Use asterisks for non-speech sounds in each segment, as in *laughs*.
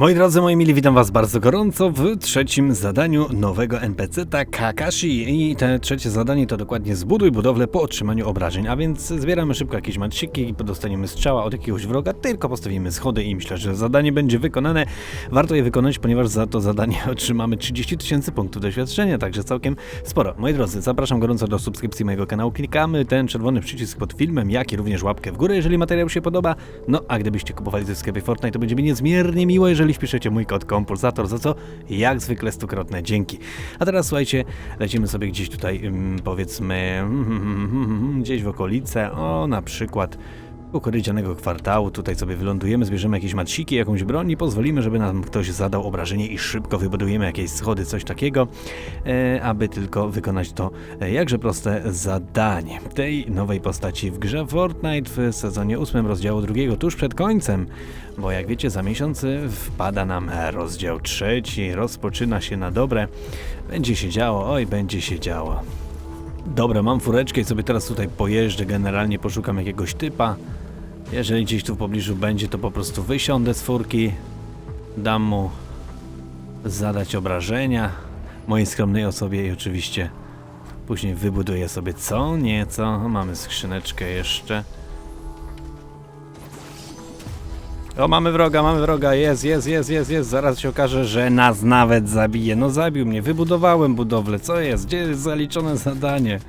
Moi drodzy, moi mili, witam was bardzo gorąco w trzecim zadaniu nowego NPC-ta Kakashi. I te trzecie zadanie to dokładnie zbuduj budowlę po otrzymaniu obrażeń, a więc zbieramy szybko jakieś matsiki i dostaniemy strzała od jakiegoś wroga, tylko postawimy schody i myślę, że zadanie będzie wykonane. Warto je wykonać, ponieważ za to zadanie *laughs* otrzymamy 30 tysięcy punktów doświadczenia, także całkiem sporo. Moi drodzy, zapraszam gorąco do subskrypcji mojego kanału. Klikamy ten czerwony przycisk pod filmem, jak i również łapkę w górę, jeżeli materiał się podoba. No, a gdybyście kupowali ze sklepie Fortnite, to będzie mi niezmiernie miło, jeżeli wpiszecie mój kod kompulsator, za co jak zwykle stukrotne dzięki. A teraz słuchajcie, lecimy sobie gdzieś tutaj, ym, powiedzmy, *laughs* gdzieś w okolice, o na przykład ukrycianego kwartału, tutaj sobie wylądujemy, zbierzemy jakieś matsiki, jakąś broń i pozwolimy, żeby nam ktoś zadał obrażenie i szybko wybudujemy jakieś schody, coś takiego, e, aby tylko wykonać to e, jakże proste zadanie. Tej nowej postaci w grze Fortnite w sezonie 8 rozdziału drugiego, tuż przed końcem, bo jak wiecie, za miesiąc wpada nam rozdział trzeci, rozpoczyna się na dobre, będzie się działo, oj, będzie się działo. Dobra, mam fureczkę i sobie teraz tutaj pojeżdżę, generalnie poszukam jakiegoś typa. Jeżeli gdzieś tu w pobliżu będzie, to po prostu wysiądę z furki, dam mu zadać obrażenia mojej skromnej osobie i oczywiście później wybuduję sobie co nieco. Mamy skrzyneczkę jeszcze. O, mamy wroga, mamy wroga, jest, jest, jest, jest, jest. Zaraz się okaże, że nas nawet zabije. No zabił mnie, wybudowałem budowlę. Co jest? Gdzie jest zaliczone zadanie?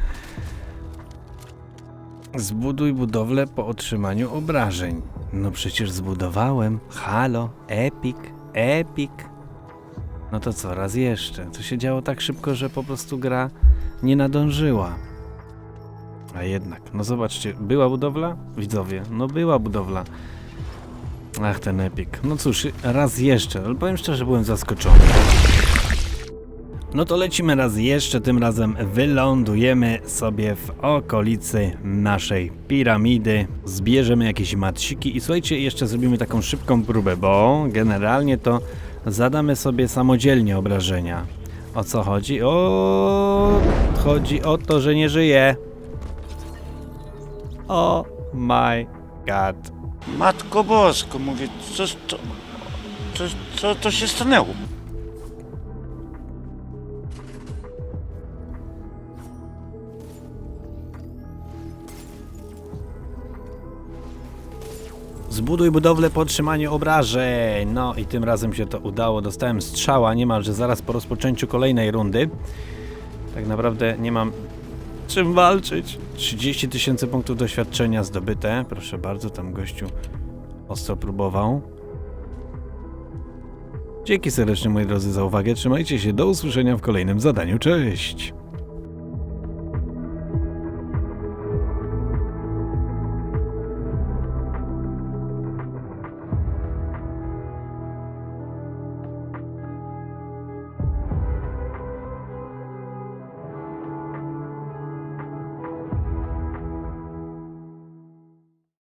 Zbuduj budowlę po otrzymaniu obrażeń. No przecież zbudowałem. Halo, epic, epic. No to co, raz jeszcze. To się działo tak szybko, że po prostu gra nie nadążyła. A jednak, no zobaczcie, była budowla? Widzowie, no była budowla. Ach, ten epic. No cóż, raz jeszcze, ale powiem szczerze, byłem zaskoczony. No to lecimy raz jeszcze, tym razem wylądujemy sobie w okolicy naszej piramidy. Zbierzemy jakieś matsiki i słuchajcie, jeszcze zrobimy taką szybką próbę, bo generalnie to zadamy sobie samodzielnie obrażenia. O co chodzi? O, chodzi o to, że nie żyje. O my god. Matko Bosko, mówię, co to, co, co to się stanęło? Zbuduj budowlę po otrzymaniu obrażeń. No i tym razem się to udało. Dostałem strzała niemalże zaraz po rozpoczęciu kolejnej rundy. Tak naprawdę nie mam czym walczyć. 30 tysięcy punktów doświadczenia zdobyte. Proszę bardzo, tam gościu ostro próbował. Dzięki serdecznie moi drodzy za uwagę. Trzymajcie się. Do usłyszenia w kolejnym zadaniu. Cześć!